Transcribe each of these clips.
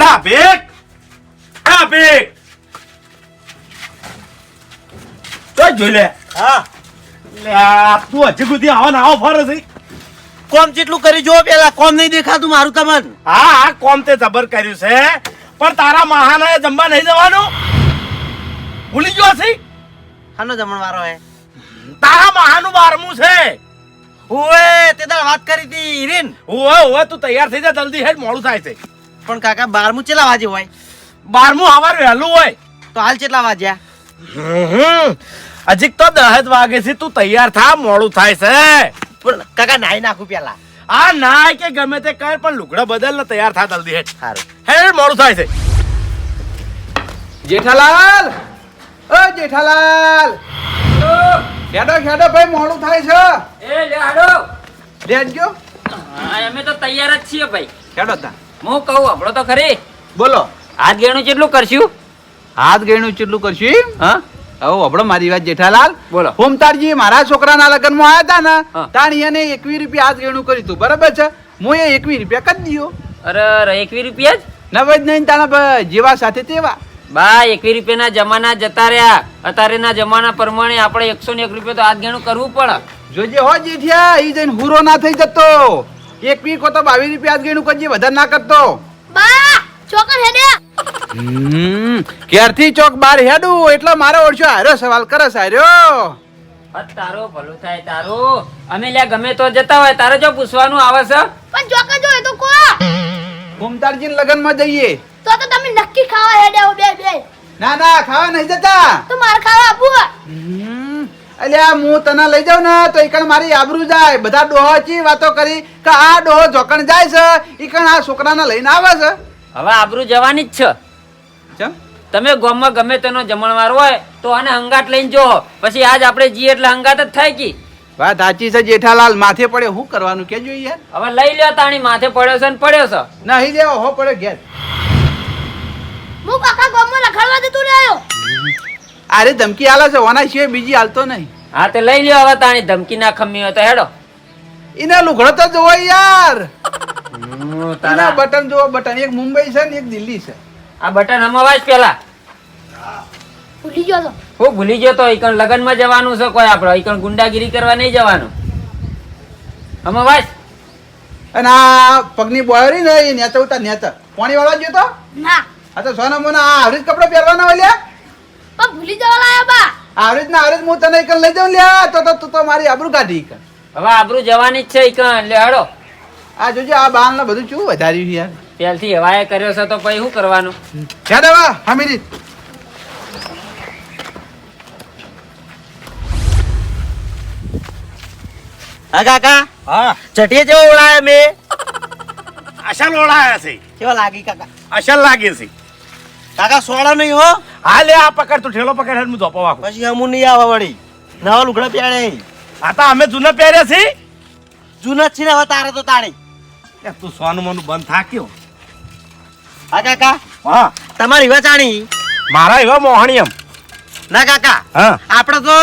લા ભેગ આ ભેગ તો જોઈ લે. હા. લે આ તું હજી સુધી આવો ને આવો ફરે છે. કોમ જેટલું કરી જો પેલા કોમ નહીં દેખાતું મારું તમને હા હા કોમ તે જબર કર્યું છે. પણ તારા મહાને જમવા નહીં જવાનું? ભૂલી ગયો છે? હાનો જમણવારો હે. તારા મહાનું બારમું છે. ઓએ તે દાડ વાત કરી હતી હિરેન. ઓએ ઓએ તું તૈયાર થઈ જા જલ્દી હેડ મોડું થાય છે. પણ કાકા બારમું ચેલા વાજે હોય? બારમું હવાર વહેલું હોય. તો હાલ ચેટલા વાગ્યા હજી તો દસ વાગે છે તું તૈયાર થા મોડું થાય છે. પણ કાકા નાઈ નાખું પેલા. આ નાય કે ગમે તે કર પણ લુગડા બદલ ને તૈયાર થા જલ્દી હે સારું હે મોડું થાય છે. જેઠાલાલ! ઓ જેઠાલાલ! ખેડો ખેડો ભાઈ મોડું થાય છે. એ લે હાડો. લેજો ગયો? અમે તો તૈયાર જ છીએ ભાઈ. ખેડો તા. હું કહું આપણો તો ખરી. બોલો. હાથ ગેણું કેટલું કરશું? હાથ ગેણું કેટલું કરશું હા. હવે મારી વાત જેઠાલાલ. બોલો. હોમતારજી મારા છોકરાના લગ્નમાં આવ્યા હતા ને. તાણ એને એકવીસ રૂપિયા હાથ ગેણું કર્યું હતું. બરાબર છે? હું એ એકવીસ રૂપિયા કરી દીધો અરે એકવીસ એકવી રૂપિયા જ? નવ જ નહીં તાણા જેવા સાથે તેવા. બા એકવી રૂપિયાના જમાના જતા રહ્યા. અત્યારેના જમાના પ્રમાણે આપણે એકસો ને એક રૂપિયા તો હાથ ગેણું કરવું પડે. જોજે હો જેઠિયા એ જઈને હુરો ના થઈ જતો. એકવીસ કો તો બાવીસ રૂપિયા હાથ ગયણું કરજે વધારે ના કરતો. બા ચોકર હેડે. હમ ક્યારથી ચોક બાર હેડું? એટલે મારો ઓળશો હારો સવાલ કરે સાર્યો તારો ભલું થાય તારો. અમે લ્યા ગમે તો જતા હોય તારે જો પૂછવાનું આવે છે? પણ ચોક જો એ તો કો. ઘૂમતારજી લગનમાં જઈએ. તો તો તમે નક્કી ખાવા હેડે બે બે. ના ના ખાવા નહીં જતા. તો માર ખાવા હમ, અલ્યા હું તને લઈ જાઉં ને તો ઈકણ મારી આબરૂ જાય. બધા ડોહો ચી વાતો કરી કે આ ડોહો જોકણ જાય છે. ઈકણ આ છોકરાને લઈને આવે છે? હવે આબરૂ જવાની જ છે. ચમ? તમે ગામમાં ગમે તેનો જમણવાર હોય તો આને હંગાટ લઈને જો. પછી આજ આપણે જઈએ એટલે હંગાત જ થાય કી. વાત સાચી છે જેઠાલાલ માથે પડે શું કરવાનું કે જોઈએ હવે લઈ લ્યો તાણી માથે પડ્યો છે ને પડ્યો છે. નહીં લેવો હો પડે ઘેર. હું કાકા ગામમાં રખડવા દેતું ને આવ્યો અરે ધમકી આલે છે ઓના છે બીજી હાલતો નહીં. હા તે લઈ લ્યો હવે તાણી ધમકી ના ખમી હોય તો હેડો. એને લુગડો તો જોવો યાર. તારા બટન જોવો બટન. એક મુંબઈ છે ને એક દિલ્હી છે. આ બટન હમવાજ પેલા. ભૂલી ગયો તો. હું ભૂલી ગયો તો. ઈકણ લગનમાં જવાનું છે કોઈ આપણે ઈકણ ગુંડાગીરી કરવા નહીં જવાનું. હમવાજ અને આ પગની બોયરી ને નેતા ઉતા નેતા પાણી વાળવા ગયો તો? ના. આ તો સોના મોના આ જ કપડા પહેરવાના હોય લ્યા. પણ ભૂલી જવા લાયા બા. આવરી જ ના આવરી જ હું તને એક લઈ જાઉં લ્યા તો તો તું તો મારી આબરૂ કાઢી ઈકણ. હવે આબરૂ જવાની જ છે ઈકણ લે હાડો. આ જોજે આ બાલ ને બધું ચેવું વધાર્યું છે યાર? પેલથી હવાએ કર્યો છે તો પછી શું કરવાનું? યાદ આવા હમીરી હા કાકા? હા. ચટીએ જેવો ઓળાયા મેં? અસલ ઓળાયા છે. કેવા લાગી કાકા? અસલ લાગે છે. કાકા સોડા નહીં હો. હા લે આ પકડ તું ઠેલો પકડ હું ધોપો વાગું. પછી અમુ નહીં આવે વળી. નવા લુગડા પહેરે આ તો અમે જૂના પહેર્યા છે. જૂના છે ને હવે તારે તો તાણી. એ તું સોનું મોનું બંધ થાક્યો હા કાકા. હા. તમારી વચાણી મારા એવા મોહણીયમ. ના કાકા. હા. આપણે તો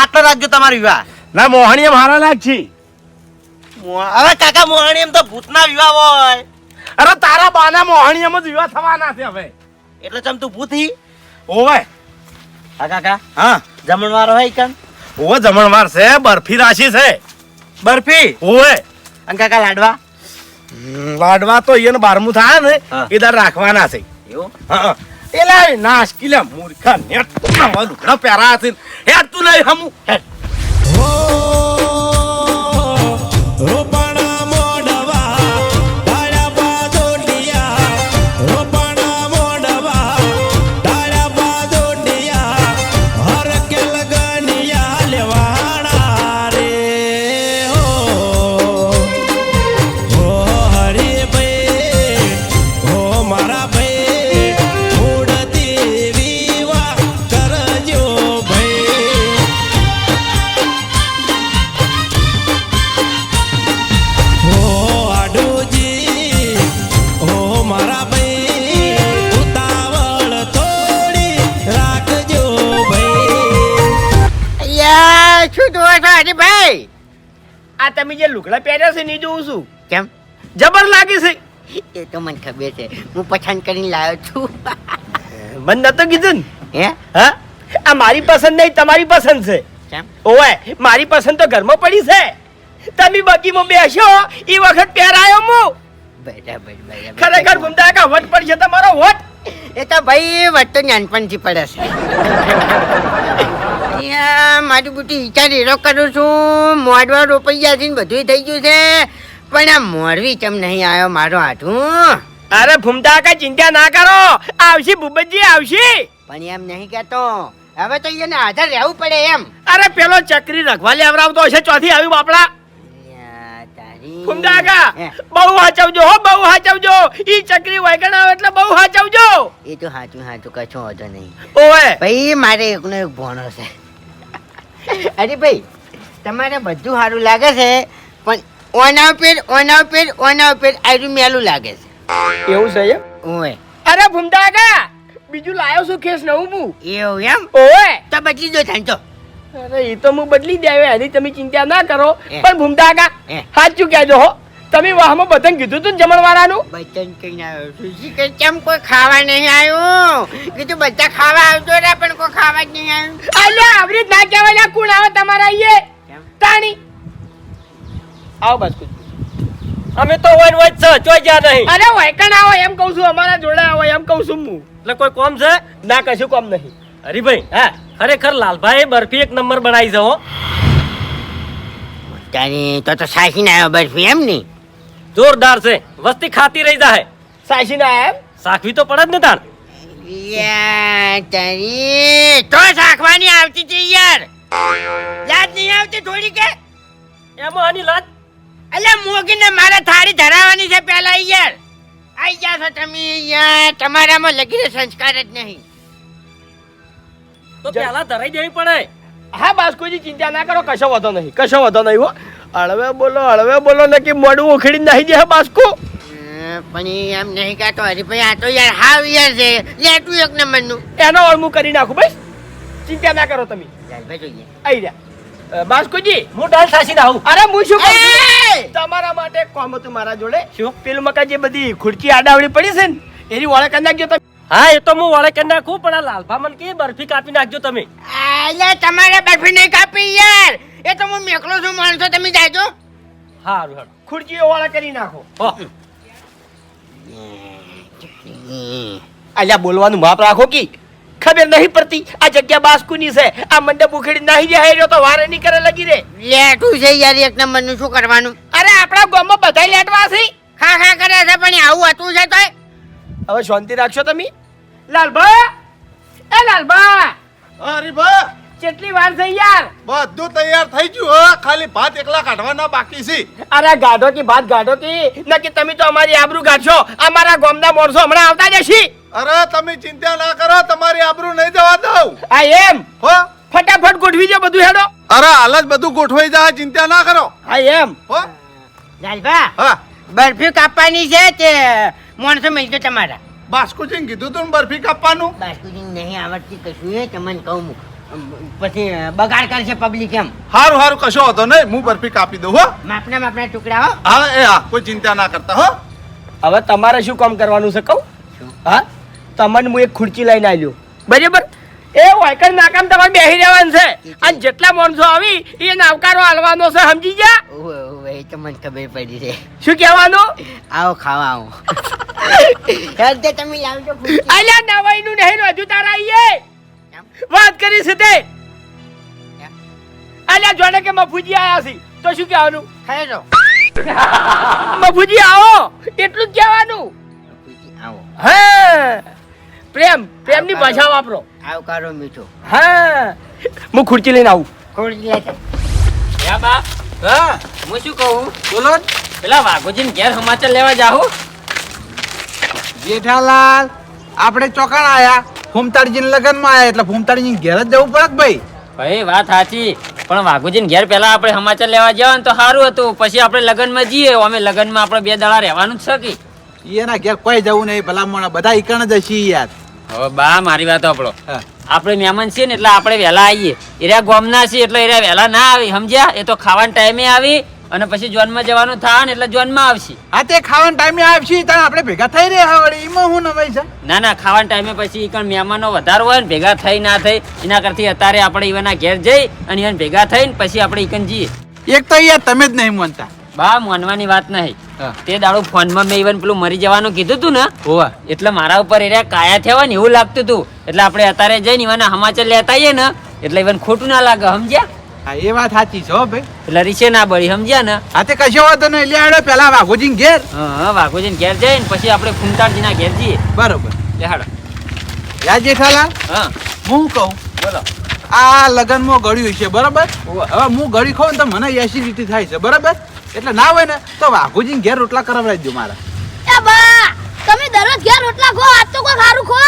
આટલો રાખજો તમારી વિવાહ ના મોહણીયમ હારા લાગશે. હવે કાકા મોહણી એમ તો ભૂતના વિવાહ હોય. અરે તારા બાના મોહણીયમ જ વિવાહ થવાના છે હવે. એટલે ચમ તું ભૂતી? ઓવે હા કાકા. હા. જમણવાર હોય કણ ઓ જમણવાર છે બરફી રાશી છે. બરફી? ઓવે. અને કાકા લાડવા? લાડવા તો એને બારમું થાય ને હા. એ દર રાખવાના છે. એવું? હા એલા નાશ કિલા મૂર્ખા નેટ નવા લુગડા ઘણા પ્યારા હે તું નહીં હમું. હેડ. ખબર છે. હું પસંદ કરીને લાવ્યો છું. મને નતો કીધું ને? હે? હા? આ મારી પસંદ નહીં તમારી પસંદ છે. કેમ? ઓવે મારી પસંદ તો ઘરમાં પડી છે. તમે બગીમાં બેસો એ વખત પહેરાયો હું બરાબર બરાબર. ખરેખર ગુમદા કા વટ પડશે તમારો વટ. એ તો ભાઈ વટ તો નાનપણથી પડે છે. મારી બુટી વિચાર એરો કરું છું. મોડવા રોપાઈ ગયા છે બધું થઈ ગયું છે. પણ આ મોરવી ચમ નહીં આવ્યો મારો હાથું અરે ભૂમતા કા ચિંતા ના કરો. આવશે ભૂપતજી આવશે. પણ એમ નહીં કહેતો. હવે તો એને હાજર રહેવું પડે એમ. અરે પેલો ચક્રી રખવા લેવડાવતો હશે ચોથી આવી બાપડા. ભૂમતા કા બહુ હાચવજો હો બહુ હાચવજો. ઈ ચક્રી વાયકણ આવે એટલે બહુ હાચવજો. એ તો સાચું સાચું કશો હતો નહીં. ઓવે. ભાઈ મારે એકનો એક ભોણો છે. અરે ભાઈ તમારે બધું સારું લાગે છે પણ ઓના ઉપર ઓના ઉપર ઓના ઉપર આયરું મેલું લાગે છે. એવું છે એમ? ઓય. અરે ભૂમતા કા બીજું લાયો છું કેસ નવું હું એવું એમ? ઓય. તો બદલી દો થાંચો અરે એ તો હું બદલી દેવે એની તમે ચિંતા ના કરો. પણ ભૂમતા કા સાચું કહેજો હો. તમે વાહમાં બતન કીધું તું જમણવાળાનું? બતન કહીને આવ્યો. છું કે કેમ કોઈ ખાવા નહીં આવ્યું? કીધું બધા ખાવા આવતો રે પણ કોઈ ખાવા જ નહીં આવ્યું. અલ્યા આવરી ના કહેવાય કોણ આવે તમારા અહીંયા તાણી. આવો બસ કુછ. અમે તો વન વચ છે ચોઈ જા નહીં. અરે વૈકણ આવો એમ કહું છું અમારા જોડે આવો એમ કહું છું હું. એટલે કોઈ કોમ છે? ના કશું કોમ નહીં. હરીભાઈ હા ખરેખર લાલભાઈ બરફી એક નંબર બનાવી છે તારી તો તો સાસીને આવ્યો બરફી એમ નહીં? જોરદાર છે વસ્તી ખાતી રહી જાય સાસીના એમ? સાખવી તો પડે જ ને તાણ યાર તારી તો સાખવાની આવતી હતી યાર. યાદ નહીં આવતી થોડી કે એમાં આની લાજ અલ્યા મોગીને મારે થાળી ધરાવવાની છે પેલા યાર. આઈ ગયા છો તમે યાર. તમારામાં લગીને સંસ્કાર જ નહીં. તો પેલા ધરાઈ દેવી પડે. હા બસ કોઈ ચિંતા ના કરો કશો વધો નહીં કશો વધો નહીં હો. હળવે બોલો હળવે બોલો ને કે મોડું ઉખડી નાખી દે બાસ્કો. પણ એમ નહીં કહેતો હરીભાઈ આ તો યાર હાવ યાર છે. લેટું એક નંબરનું. એનો અળમું કરી નાખું બસ. ચિંતા ના કરો તમે. ભાઈ જોઈએ. આવી રહ્યા બાસ્કોજી હું ડાલ સાસીને આવું. અરે હું શું? તમારા માટે કોમ હતું મારા જોડે. શું? પેલું મકા જે બધી ખુરચી આડાવડી પડી છે ને એની વાળે કરી નાખજો તમે. હા એ તો હું વાળે કરી નાખું પણ આ લાલભા મને કે બરફી કાપી નાખજો તમે. એટલે તમારે બરફી નહીં કાપી યાર. એ તો હું મેકલો છું માણસો તમે જાજો. હારું હેડ ખુરચીઓ વાળા કરી નાખો. અલ્યા બોલવાનું માપ રાખો કી? ખબર નહીં પડતી. આ જગ્યા બાસ્કુની છે. આ મંડપ ઉખેડી નાહી જાય રહ્યો તો વારે નહીં કરે લગી રે. લેટું છે યાર એક નંબરનું શું કરવાનું? અરે આપણા ગામમાં બધા લેટવા છે. ખા ખા કરે છે પણ આવું હતું છે તોય. હવે શાંતિ રાખશો તમે? લાલભા? એ લાલભા? અરે ભા! કેટલી વાર થઈ યાર? બધું તૈયાર થઈ ગયું હો. ખાલી ભાત એકલા કાઢવાના બાકી છે. અરે ગાઢો કે ભાત ગાઢો કે. નકી તમે તો અમારી આબરૂ ગાઢશો. અમારા ગોમના મોરસો હમણાં આવતા જશી. અરે તમે ચિંતા ના કરો તમારી આબરૂ નહીં જવા દઉં. આ એમ? હો. ફટાફટ ગોઠવી દે બધું હેડો. અરે હાલ જ બધું ગોઠવાઈ જાય ચિંતા ના કરો. હા એમ? હો. લાલભા હા. બરફી કાપવાની છે તે મોણસો મળજો તમારા. બાસ્કુજીને કીધું તું બરફી કાપવાનું? બાસ્કુજીને નહીં આવડતી કશું એ તમને કહું હું. પછી બગાડ કરશે પબ્લિક એમ. હારું હારું કશો હતો નહીં. હું બરફી કાપી દઉં હો. માપના માપના ટુકડા હો. હા એ હા કોઈ ચિંતા ના કરતા હો. હવે તમારે શું કામ કરવાનું છે કહું? હા? તમને હું એક ખુરચી લઈને આવ્યો બરાબર? એ વાયકર નાકામ તમારે બેસી રહેવાનું છે. અને જેટલા માણસો આવી એ નાવકારો હાલવાનો છે સમજી ગયા? એ તો મને ખબર પડી છે. શું કહેવાનું? આવો ખાવા આવો. તમે લાવજો અલ્યા નવાઈનું નહીં હજુ તારા આઈએ. વાત કરી છે તે. અલ્યા જોડે કે મફુજી આયા છે? તો શું કહેવાનું? ખાઈ લો. મફુજી આવો. એટલું જ કહેવાનું. આવો. હા. પ્રેમ પ્રેમની ભાષા વાપરો. આવકારો મીઠો. હા. હું ખુરચી લઈને આવું. ખુરચી લેતા યા બા. હા? હું શું કહું? બોલો. પેલા વાઘોજીને ઘેર સમાચાર લેવા જાઉં જેઠાલાલ આપણે ચોકાણ આયા. ફૂમતાળજીને લગ્નમાં આવ્યા એટલે ફૂમતાડીજી ઘેર જ જવું પડે ભાઈ? ભાઈ વાત સાચી. પણ વાઘુજી ઘેર પહેલા આપણે સમાચાર લેવા જવા ને તો સારું હતું. પછી આપણે લગ્નમાં જઈએ. અમે લગ્નમાં આપણે બે દાડા રહેવાનું જ શકી એના ઘેર કોઈ જવું નહીં. ભલામણ બધા ઈકણ જ હશે યાર. હવે બા મારી વાત આપણો. આપણે મહેમાન છીએ ને એટલે આપણે વહેલા આવીએ એરા ગોમના છીએ એટલે એરા વહેલા ના આવી. સમજ્યા? એ તો ખાવાના ટાઈમે આવી. અને પછી જોનમાં જવાનું થાય ને એટલે જોનમાં આવશે. હા તે ખાવાના ટાઈમે આવશે ત્યાં આપણે ભેગા થઈ રહ્યા વળી એમાં હું નવાઈ છે? ના ના ખાવાના ટાઈમે પછી કણ મહેમાનો વધારે હોય ને ભેગા થઈ ના થઈ એના કરતી અત્યારે આપણે ઈવના ઘેર જઈ અને ઈવન ભેગા થઈને પછી આપણે ઈકન જઈએ. એક તો યાર તમે જ નહીં માનતા. બા માનવાની વાત નહીં. તે દાડો ફોનમાં મેં ઈવન પેલું મરી જવાનું કીધું તું ને હોવા. એટલે મારા ઉપર એરિયા કાયા થયા ને એવું લાગતું હતું એટલે આપણે અત્યારે જઈને ઈવનના સમાચાર લેતા આવીએ ને એટલે ઈવન ખોટું ના લાગે સમજ્યા? હા એ વાત સાચી છો હો ભાઈ. એટલે રીસે ના બળી સમજ્યા ને? હા તે કશો વાંધો નહીં એટલે આડો પેલા વાઘોજી ઘેર. હા વાઘોજી વાઘોજીને ઘેર જઈને પછી આપણે ફૂમતાળજીના ઘેર જઈએ. બરોબર. લે હાડો યાદ જેઠાલાલ હા. હું કહું બોલો. આ લગનમાં ગળ્યું છે બરાબર? હવે હું ગળી ખાઉં ને તો મને એસિડિટી થાય છે બરાબર? એટલે ના હોય ને તો વાઘોજી ઘેર રોટલા કરાવડાવી દો મારા. એ બા તમે દરરોજ ઘેર રોટલા ખો આજ તો કોઈ સારું ખો?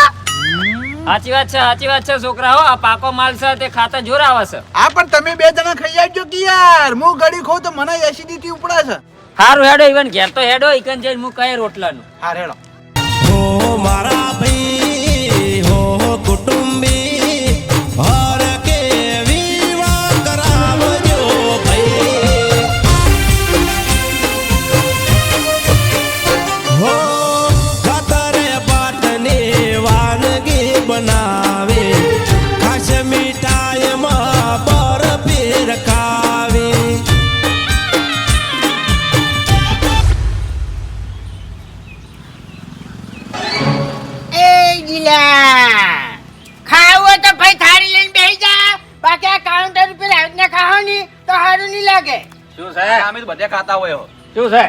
સાચી વાત છે સાચી વાત છે છોકરા હો આ પાકો માલ છે તે ખાતા જોર આવે છે. આ પણ તમે બે જણા ખાઈ આવજો કે યાર. હું ગળી ખાઉં તો મને એસિડિટી ઉપડે છે. હારું હેડો ઈવન ઘેર તો હેડો ઈકન જઈને હું કઈ રોટલાનું. હા રેડો. હો મારા ખાતા હોય શું છે?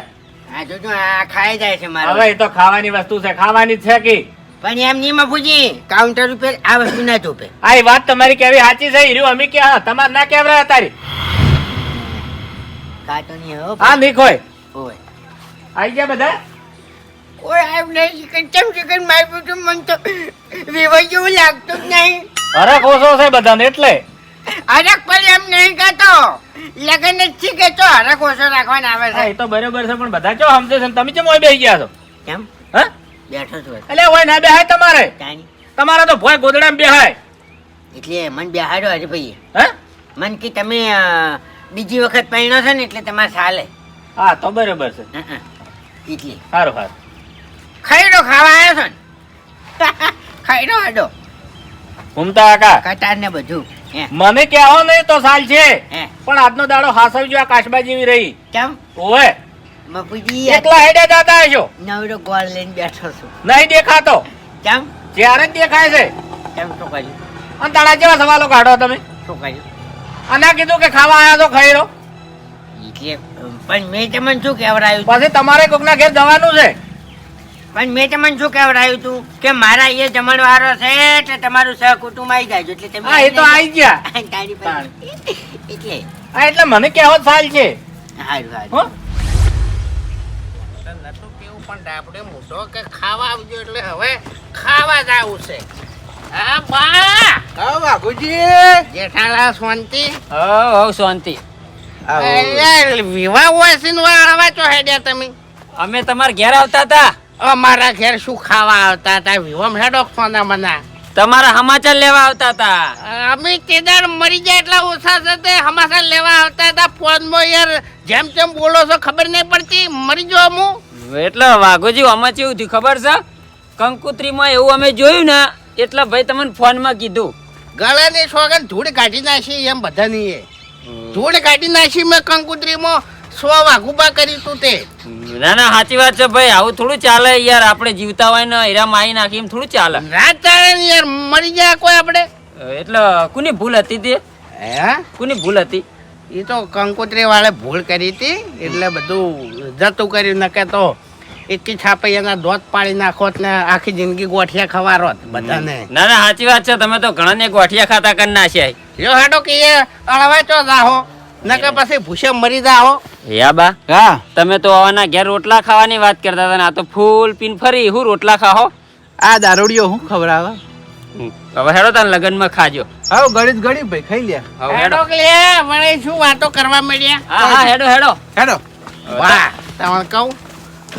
આ જો જો આ ખાઈ જાય છે મારો. હવે એ તો ખાવાની વસ્તુ છે ખાવાની જ છે કે? પણ એમ નહીં મફુજી કાઉન્ટર ઉપર આ વસ્તુ ના જોપે આ વાત તમારી કેવી સાચી છે? હીરું અમે ક્યાં તમારે ના કેવરા તારી કાતો નહીં હો. હા નીક હોય. ઓય આઈ ગયા બધા? ઓય આવ નહીં ચિકન ચમ ચિકન માર્યું તો મન તો વિવાહ જેવું લાગતું જ નહીં. હરખ ઓછો છે બધાને એટલે. હરક પર એમ નહીં કહેતો. લગન જ છે કે તો હરક ઓછો રાખવાના આવે છે. એ તો બરોબર છે પણ બધા ચો સમજે છે તમે ચમ ઓય બેહી ગયા છો? કેમ? હા? બેઠો છો એટલે ઓય ના બેહાય તમારે? તમારા તમારે તો ભોય ગોદડામાં બેહાય. એટલે મન બેહાડો હરે ભાઈ હે? મન કે તમે બીજી વખત પહેણો છો ને એટલે તમારે ચાલે હા તો બરોબર છે. એટલે. સારું સારું ખૈડો ખાવા આવ્યો છો ને? ખૈડો હાડો. ઘૂમતા કાકા. કટાર ને બધું. મને કહેવો નહીં તો સાલ છે. પણ આજનો દાડો હાસવજો આ કાશબા જેવી રહી. કેમ? ઓવે. બાપુજી એકલા હેડે દાદા હશો. નવરો ગોળ લઈને બેઠો છું. નહીં દેખાતો. કેમ? જ્યારે દેખાય છે. કેમ શું કર્યું અને તારા જેવા સવાલો કાઢો તમે. શું કર્યું અને કીધું કે ખાવા આયા તો ખાઈ રહો પણ મેં તમને શું કહેવડાયું? પછી તમારે કોકના ઘેર જવાનું છે. પણ મેં તમને શું કહેવડાયું તું? કે મારા એ જમણવારો છે એટલે તમારું સહકુટુંબ આવી જાય એટલે તમે હા એ તો આવી ગયા. તારી એટલે. હા એટલે મને કહેવો જ સાલ છે. સારું સારું નતું કેવું પણ ડાબડે મૂઠો કે ખાવા આવજો એટલે હવે ખાવા જ આવું છે. હા બા! હા વાઘોજી જેઠાલા શાંતિ. હો હો શાંતિ અરે, વિવાહ હોય છે ને આવા ચો હેડ્યા તમે? અમે તમારા ઘેર આવતા હતા. અમારા ઘેર શું ખાવા આવતા હતા? વિવમ હેડો સોના મના. તમારા સમાચાર લેવા આવતા હતા? અમે કેદાર મરી જાય એટલા ઓછા છે તે હમાસા લેવા આવતા હતા. ફોનમાં યાર જેમ તેમ બોલો છો ખબર નહીં પડતી. મરી જો હું. એટલે વાઘોજી આમાં કેવું થયું ખબર છે? કંકુત્રીમાં એવું અમે જોયું ને એટલે ભાઈ તમને ફોનમાં કીધું. ગળાની સોગન ધૂળ કાઢી નાખી એમ બધાની એ. ધૂળ કાઢી નાખી મેં કંકુત્રીમાં. સો વાઘુબા કરી તું તે? ના ના સાચી વાત છે ભાઈ. આવું થોડું ચાલે યાર. આપણે જીવતા હોય ને હીરા મારી નાખી એમ થોડું ચાલે. રાત ચાલે યાર મરી જાય કોઈ આપણે. એટલે કોની ભૂલ હતી તે? હે કોની ભૂલ હતી? એ તો કંકોત્રી વાળે ભૂલ કરી હતી એટલે બધું જતું કર્યું. નકે તો એટલી છાપે એના દોત પાડી નાખોત ને આખી જિંદગી ગોઠિયા ખવારોત બધાને. ના ના સાચી વાત છે. તમે તો ઘણા ને ગોઠિયા ખાતા કરી નાખ્યા. જો હાડો કે અળવા ચો જાહો. નકે પછી ભૂસે મરી જાહો યા બા હા. તમે તો આવાના ઘેર રોટલા ખાવાની વાત કરતા હતા ને આ તો ફૂલ પીન ફરી હું રોટલા ખાહો આ દારૂડિયો હું ખવડાવે? હવે હેડો તને લગનમાં ખાજો. હવે ગળી જ ગળી ભાઈ ખાઈ લે હવે હેડો. કે લે મને શું વાતો કરવા મળ્યા? હા હા હેડો હેડો. હેડો. વાહ તમને કહું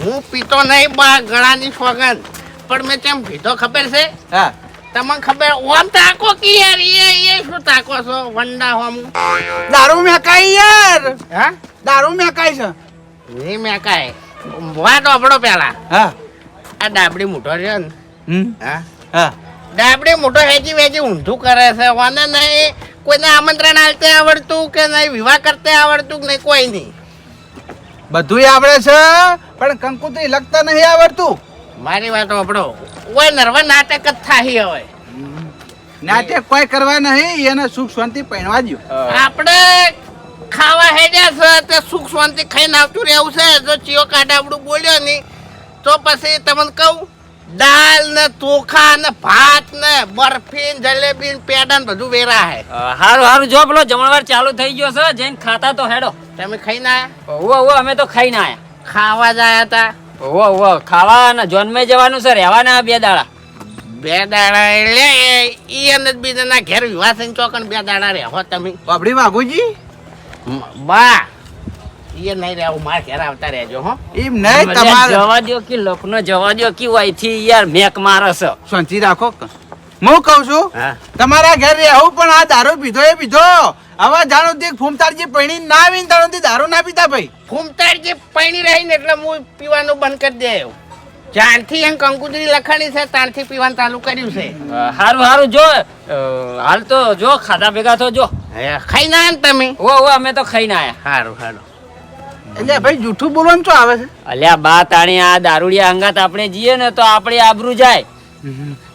હું પીતો નહીં બા ગળાની સોગંદ પણ મેં તેમ પીધો ખબર છે? હા. તમને ખબર ઓમ તાકો કે યાર એ એ શું તાકો છો? વંડા હોમ. દારૂ મેં કાઈ યાર. હા? દારૂ મેકાય છે. નહીં મેં કાંઈ વાત આપણો પેલા. હા. આ ડાબડી મોટો છે ને. હા. હા. ડાબડી મોટો હેજી વેજી ઊંધું કરે છે. વાને નહીં. કોઈને આમંત્રણ આલતે આવડતું કે નહીં વિવાહ કરતે આવડતું કે નહીં કોઈ નહીં. બધુંય આવડે છે પણ કંકુતરી લગતા નહીં આવડતું. મારી વાત આપણો કોઈ નરવા નાટક જ થાહી હવે. નાટક કોઈ કરવા નહીં એને સુખ શાંતિ પહેણવા દો આપણે ખાવા હેડ્યા છે તે સુખ શાંતિ ખાઈને આવતું રહેવું છે. જો ચિયો આપણું બોલ્યો નહીં તો પછી તમને કહું દાલ ને ચોખા ને ભાત ને બરફી ને જલેબી ને પેડા ને બધું વેરા હે. હારું હારું જો પેલો જમણવાર ચાલુ થઈ ગયો છે જઈને ખાતા તો હેડો. તમે ખાઈને આયા? ઓવો ઓવો અમે તો ખાઈ ના આયા. ખાવા જ આવ્યા તા. ઓવો ઓવો ખાવા અને જોન્મે જવાનું છે રહેવાના બે દાડા. બે દાડા એટલે ઈ અને બીજાના ઘેર વિવાહ થઈને ચોકન બે દાડા રહેવો તમે. બાબડી વાઘુજી? મ- બા ઈ નહીં રહેવું મારા ઘેર આવતા રહેજો હો. એમ નહીં તમારે જવા દો કે લોકનો જવા દો કે અહીંથી યાર મેક મારસ છે. શાંતિ રાખો. હું કહું છું તમારા ઘેર રહેવું પણ આ દારૂ પીધો એ પીધો. હવે જાણો તે ફૂમતારજી પૈણી ના આવીને જાણો તે દારૂ ના પીતા ભાઈ. ફૂમતારજી જે પૈણી રહી ને એટલે હું પીવાનું બંધ કરી દે જ્યારથી એમ કંકુતરી લખાણી છે ત્યારથી પીવાનું ચાલુ કર્યું છે. હારું હારું જો હાલ તો જો ખાધા ભેગા તો જો. ખાઈ ના ને તમે? ઓ ઓ અમે તો ખાઈને આયા. સારું સારું એટલે ભાઈ જૂઠું બોલવાનું શું આવે છે? અલ્યા બા તાણી આ દારૂડિયા અંગાત આપણે જઈએ ને તો આપણે આબરૂ જાય.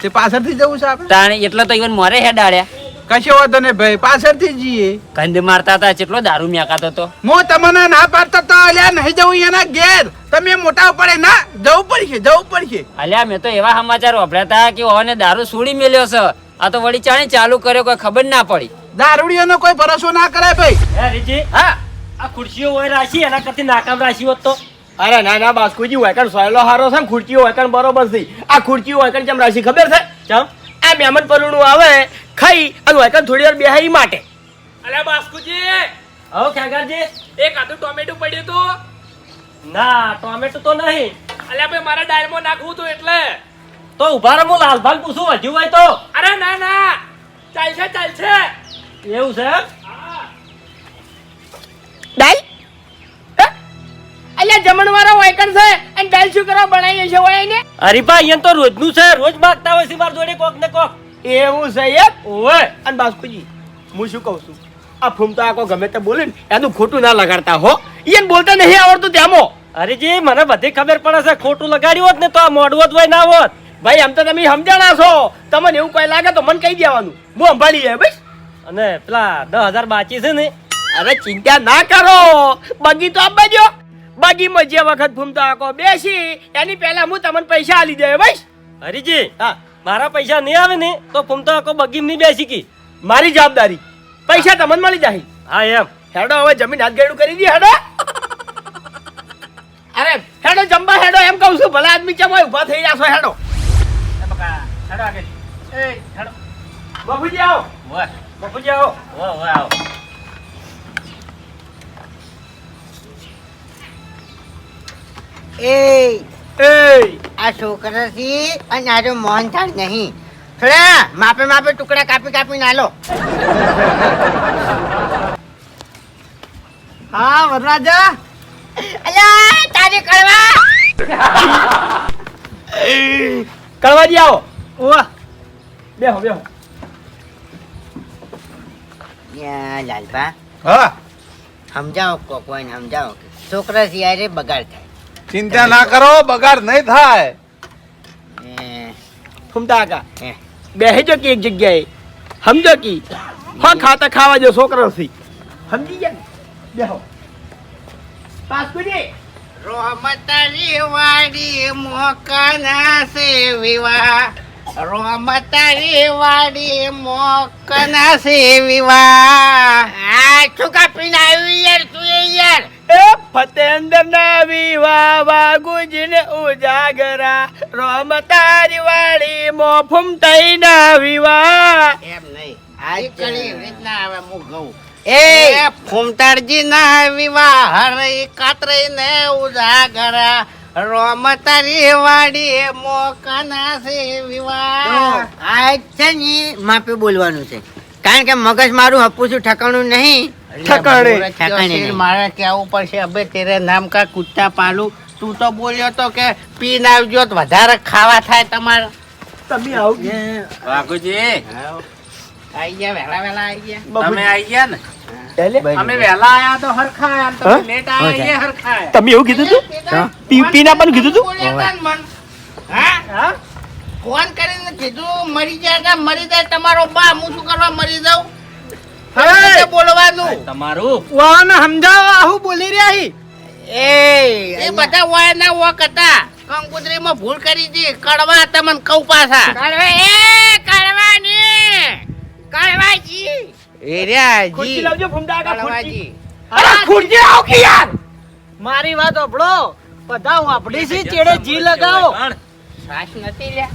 તે પાછળથી જવું છે આપણે? તાણે એટલે તો ઈવન મોરે હેડાડ્યા કશો વાંધો ને ભાઈ પાછળથી જઈએ. કંદ મારતા હતા કેટલો દારૂ મેકાતો તો હું તમને ના પાડતો તો અલ્યા નહીં જવું એના ઘેર. તમે મોટા પડે ના જવું પડશે જવું પડશે. અલ્યા મેં તો એવા સમાચાર વાપર્યા હતા કે ઓને દારૂ સુડી મેલ્યો છે. આ તો વળી ચાણી ચાલુ કર્યો કોઈ ખબર ના પડી. દારૂડીઓનો કોઈ ભરોસો ના કરાય ભાઈ. હે રીજી હા આ ખુરશીઓ હોય રાશી એના કરતી નાકામ રાશી હોત તો. અરે ના ના બાસ્કુજી વાયકણ સોયલો હારો છે ને ખુરચીઓ વેકન બરોબર છે. આ ખુરચીઓ વાયકણ ચમ રાશી ખબર છે? ચમ આ મહેમાન પરણું આવે ખાઈ અને વાયકણ થોડી વાર બેહાઈ માટે. અલ્યા બાસ્કુજી હો ખેગારજી એક આદુ ટોમેટો પડ્યું તો. ના ટોમેટો તો નહીં. અલ્યા ભાઈ મારા ડાયરમાં નાખવું હતું એટલે. તો ઊભા રહો હું લાલભાલ પૂછું હજુ હોય તો. અરે ના ના. ચાલશે ચાલશે. એવું છે હે? અલ્યા જમણવાળો વાયકણ છે? અને દાલ શું કરવા બનાવી છે હોય ને અરે ભાઈ અહીંયા તો રોજનું છે. રોજ માગતા હોય છે માર જોડે કોક ને કોક. એવું છે એ ઓય અને બાસ્કુજી હું શું કહું છું? આ ફૂમતા આકો ગમે તે બોલે ને એનું ખોટું ના લગાડતા હો. એને બોલતા નહીં આવડતું તેમો અરે જી મને બધી ખબર પડે છે. ખોટું લગાડ્યું હોત ને તો આ મોડું જ હોય ના હોત. ભાઈ આમ તો તમે સમજાણા છો. તમને એવું કઈ લાગે તો મને કહી દેવાનું. હું સંભાળી જાય ભાઈ અને પેલા દસ હજાર બાકી છે ને. અરે ચિંતા ના કરો. બગી તો આપવા બગીમાં જે વખત ફૂમતા આકો બેસી એની પહેલા હું તમને પૈસા આલી દે ભાઈ હરીજી હા મારા પૈસા નહીં આવે ને તો ફૂમતો આખો બગીમ નહીં બેસી કી મારી જવાબદારી. પૈસા તમને મળી જાય. હા એમ. હેડો હવે જમીન હાથ ગેડું કરી દી હેડો. અરે હેડો જમવા હેડો એમ કહું છું ભલા આદમી ચમ ઊભા થઈ જાશો હેડો. બાપુજી આવો. બાપુજી આવો. એ એ આ છોકરાથી અને આરો મોહન થાળ નહીં. થોડા માપે માપે ટુકડા કાપી કાપી નાલો હા વરરાજા? અલ્યા તારી કળવા કળવાજી આવો. ઓવા બેહો બેહો. યા લાલબા હા. સમજાવો કોક હોય સમજાવો છોકરા સિયારે બગાડ થાય. ચિંતા ના કરો બગાડ નહીં થાય. ફૂમતા હે. બેહી જો કે એક જગ્યાએ. સમજો કી? હા ખાતા ખાવા જો છોકરો થી સમજી ગયા ને? બેહો. પાસકુજી રોમતારી વાડી મોકના સે વિવાહ. રોમતારી વાડી મોકના સે વિવાહ. આ શું કાપીને આવ્યું યાર તું યાર. એ ફતેન્દ્ર ના વિવાહ વાગુજી ઉજાગરા. રોમ તારી વાળી મોફુમ તઈ ના વિવાહ. એમ નહીં. આ રીતના આવે હું ગઉં એ ફૂમતાડજી ના વિવાહ હરઈ કાતરી ને ઉજાગરા રોમતારી વાડી મોકના સે વિવાહ. આ છે ની માપે બોલવાનું છે. કારણ કે મગજ મારું હપુસું ઠકાણું નહીં. ઠકાણે. ઠકાણે મારે કેવું પડશે અબે તેરે નામ કા કુત્તા પાલું? તું તો બોલ્યો તો કે પીન આવજો તો વધારે ખાવા થાય તમારે. તમે વાઘુજી. ગયા વહેલા વહેલા ગયા. આવી ગયા ને? એવું કીધું તું? પીના પણ કીધું તું? ફોન કરીને કીધું મરી જાય મરી જાય તમારો બા હું શું કરવા મરી જાઉં? હવે બોલવાનું. તમારું. વાહન સમજાવો આહુ બોલી રહ્યા હી. એ બધા વાય ના વોક હતા. કંકુતરીમાં ભૂલ કરી હતી. કડવા તમને કહું પાછા. કડવા એ કડવાની કડવાજી. એ રહ્યા ખુરશી લાવજો ફૂમતા કાકા, ખુરશી. અરે ખુરશી લાવો કે યાર? મારી વાત સાંભળો. બધા હું આપડી છે ચેડે જી લગાવો? નથી લ્યા.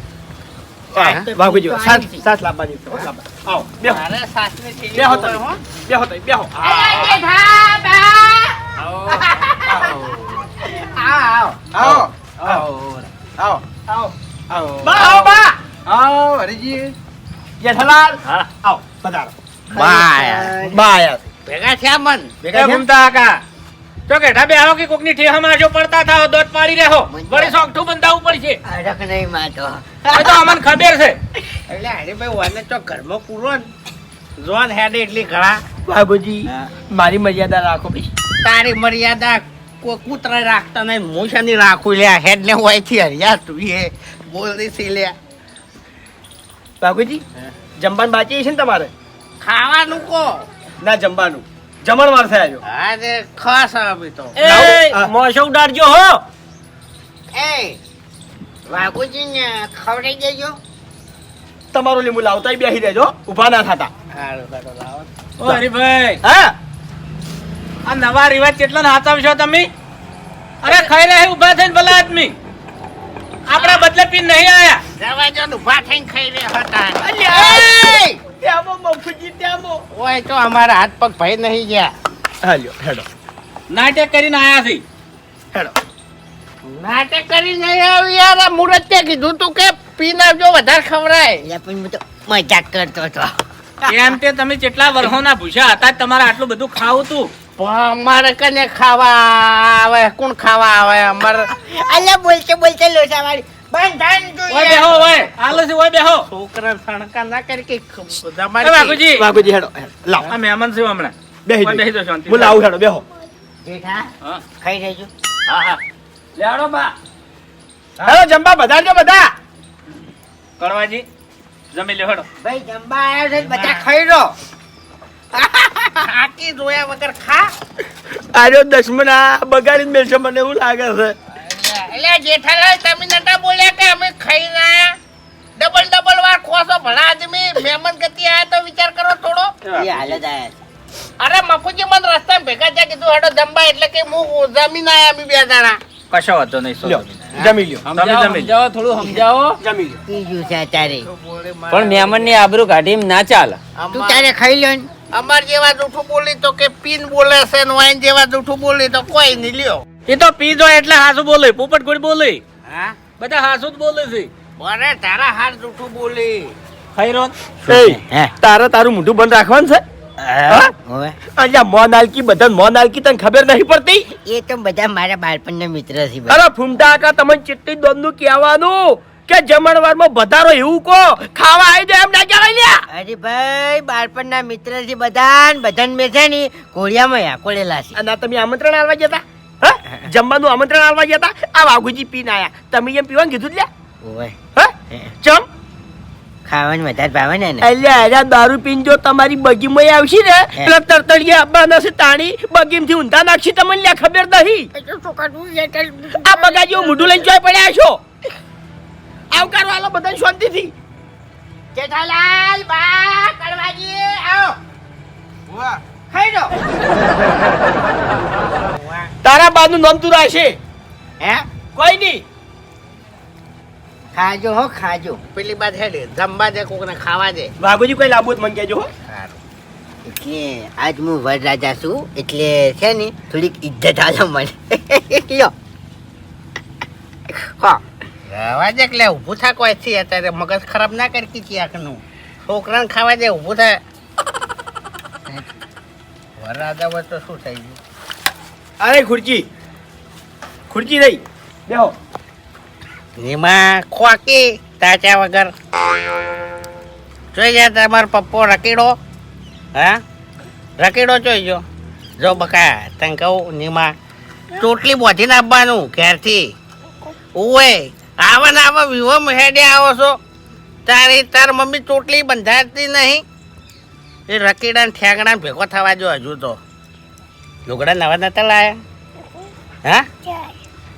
લાવવાની લાવવાની. આવો બેહો. મારે સાસ નથી બેહો તમે. બેહો તમે બેહો. આવો આવો. આવો. બા આવો બા. આવો હરીજી. જેઠાલાલ. હા. આવો પધારો બાય. બા યાર ભેગા થયા મન. એ ઘૂમતા કાકા તો કે ઢાબે આવો કે કોકની ઠેહામાં જો પડતા થાઓ દોત પાડી રહ્યો વળી સોગઠું બંધાવું પડશે. અડક નહીં માતો. એ તો અમને ખબર છે. એટલે હરીભાઈ વાને તો ઘરમાં પૂરો ને જોન હેડ એટલી ઘણા. બાબુજી મારી મર્યાદા રાખો ભાઈ. તારી મર્યાદા કોઈ કૂતરા રાખતા નહીં હું શાની રાખું લ્યા હેડ ને હોયથી હરિયા તું એ. બોલતી સી લ્યા બાબુજી જમવાનું બાકી છે ને તમારે? ખાવાનું કો. ના જમવાનું. જમણવાર થયા જો હા તે ખાસ આવી તો. એ મોશો મોસો ઉડાડજો હો. એ વાગુજી ને ખવડાઈ દેજો. તમારો લીંબુ લાવતાય બેહી દેજો ઊભા ના થતા. ઓ હરીભાઈ. હા? આ નવા રિવાજ કેટલા હાથવશો તમે? અરે ખાઈ રહે ઊભા થઈને ભલા આદમી. આપણા બદલે પીન નહીં આયા. જવા જો ઊભા થઈને ખાઈ રહ્યા હતા. અલ્યા! એય! ત્યાંમો મફુજી ત્યાંમો ઓય તો અમારા હાથ પગ ભાઈ નહીં ગયા. હાલ્યો હેડો. નાટક કરીને આયા છે. હેડો. નાટક કરી આવી યાર આ કીધું તું કે પીના જો વધારે ખવડાય. મજાક કરતો હતો. એમ તે તમે કેટલા વર્ષોના ભૂસ્યા હતા જ તમારે આટલું બધું ખાવું તું. પણ અમારે કને ખાવા આવે કોણ ખાવા આવે? અમારે અલ્યા બોલતે બોલતે લોસા વાળી. બંધન ઓય બેહો ઓય. હાલો છે ઓય બેહો. છોકરા સણકા ના કરી કે એ તમારી વાઘુજી. બાબુજી હેડો હેડો. લાવો. આ મહેમાન છે હમણાં. બેહી ઓય બેહી જાઓ. જાઓ શાંતિ. હું લાવું હેડો બેહો. જેઠા હા. ખાઈ રહેજો હા હા. લેડો બા. હેડો જમવા બધા બધા. કડવાજી જમી લ્યો હેડો. ભાઈ જમવા આવ્યો છે બધા ખાઈ લો. આકી જોયા વગર ખા. આજો દશમના બગાડીને મેલશે મને એવું લાગે છે. એટલે જેઠાલાલ તમે નતા બોલ્યા કે અમે ખાઈ રહ્યા ડબલ ડબલ વાર ખોસો ભલા આદમી મહેમાન ગતિ આયા તો વિચાર કરો થોડો. અરે મફુજી મન રસ્તા ભેગા થયા કીધું હેડો જમવા એટલે કે હું જમીન આયા અમે બે જણા. કશો વાંધો નહીં સો જમી લ્યો. તમે જમી લ્યો. થોડું સમજાવો. જમી લ્યો. પણ મહેમાનની આબરૂ કાઢી ના ચાલે. તું તારે ખાઈ લ્યો અમાર જેવા જૂઠું બોલી તો કે પીન બોલે છે ને વાઈન જેવા જૂઠું બોલી તો કોઈ નહીં લ્યો. એ તો પીધો એટલે હાસુ બોલે પોપટ ગોળ બોલે. હા? બધા હાસુ જ બોલે છે. અરે તારા હાથ જૂઠું બોલે. ખૈરો એ તારે તારું મોઢું બંધ રાખવાનું છે? અલ્યા મોન આલકી બધા મોન આલકી તને ખબર નહીં પડતી? એ તો બધા મારા બાળપણના મિત્ર છે અરે ફૂમતા તમને ચિત્તી દોનનું કહેવાનું કે જમણવારમાં વધારો એવું કો ખાવા આવી જાય એમ ના કહેવાય લ્યા. અરે ભાઈ બાળપણના મિત્ર છે બધા ને બધાને મેં છે ને કોળિયામાં છે. અને તમે આમંત્રણ આવવા જતા જમવાનું આમંત્રણ આવવા ગયા હતા? આ વાઘુજી પીને આયા. તમે એમ પીવાનું કીધું લ્યા? ઓવે હા? ચમ? ખાવાનું વધારે ભાવે ને એટલે અલ્યા અલ્યા દારૂ પીન જો તમારી બગીમાં આવશે ને એટલે તરતડી આપવાના છે તાણી બગીમથી ઊંધા નાખશી તમને લ્યા ખબર નહીં આ બગા જેવું મોઢું લઈને જોઈ પડ્યા છો? આવકાર વાલો બધા શાંતિથી. જેઠાલાલ બા કરવાજી આવો. વાહ ખાઈ જાઓ તારા બાનું નામ તું રાખશે હે? કોઈ નહીં. ખાજો હો ખાજો. પેલી બાદ હેડે જમવા દે કોકને ખાવા દે. બાબુજી કોઈ લાંબુ જ મને કહેજો હો. એટલે આજ હું વરરાજા છું એટલે છે ને થોડીક ઇજ્જત આલો મને. લ્યો. હા. ખાવા દે એટલે ઊભું થા કોઈ થી અત્યારે મગજ ખરાબ ના કરી કીધી આખનું. છોકરાને ખાવા દે ઊભું થાય વરરાજા હોય તો શું થઈ ગયું અરે ખુરચી. ખુરચી રહી બેહો. નીમાં ખોકી તાચા વગર. જોઈ જાય તમારો પપ્પો રકીડો. હા? રકીડો જોઈ જો જો બકા તને કહું નીમા ચોટલી બોધીને આપવાનું ઘેરથી. ઓએ આવા ને આવા વિવો હેડે આવો છો. તારી તાર મમ્મી ચોટલી બંધાતી નહીં. એ રકીડા ઠેંગડા ભેગો થવા જો હજુ તો. લુગડા નવા નતા લાયા? હા?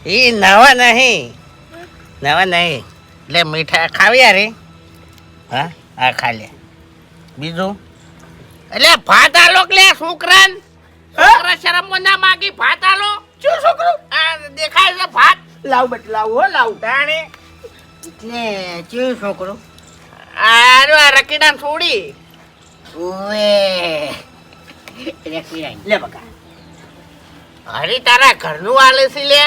એ નવા નહીં. નવા નહીં. એટલે મીઠા ખાવી રે. હા આ ખા લે. બીજું? એટલે ભાત આલો કે લે છોકરાન? છોકરા શરમ ના માગી ભાત આલો? શું છોકરો? આ દેખાય છે ભાત? લાવ બટ લાવ હો લાવ. તાણે એટલે કેવું છોકરો આરો આ રકીડા છોડી. ઓએ લે બકા. અરે તારા ઘરનું આલે છે લે.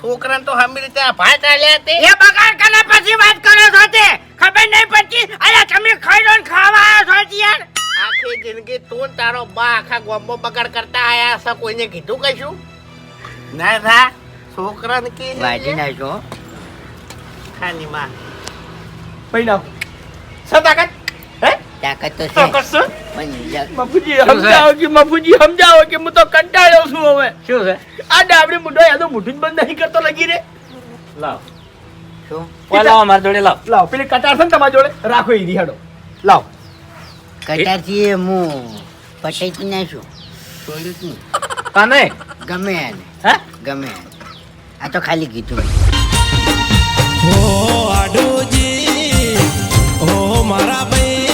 છોકરાને તો હમી રીતે ભાત આલ્યા તે. એ બગાડ કને પછી વાત કરો છો તે? ખબર નહીં પડતી? અરે તમે ખાઈ ને ખાવા આવ્યા છો યાર આખી જિંદગી તું તારો બા આખા ગોમ્બો બગાડ કરતા આયા છે કોઈને કીધું કશું? ના ના. છોકરાને કે વાજી નાખો ખાની માં. પૈના સતાકત તાકાત તો છે. પણ જ- સમજાવો કે મફુજી સમજાવો કે હું તો કંટાળ્યો છું હવે. શું છે? આ ડાબડી મુઢો યાદો મુઠું જ બંધ નહીં કરતો લગી રે. લાવ. શું? લાવો જોડે લાવ. લાવ પેલી કટાર છે ને તમારા જોડે? રાખો ઈ રિહાડો. લાવ. કટારથી હું પટાઈ નાખ્યું છોડ્યું જ કાને? ગમે એને. હે? ગમે આ તો ખાલી કીધું હો આડુજી હો મારા ભાઈ.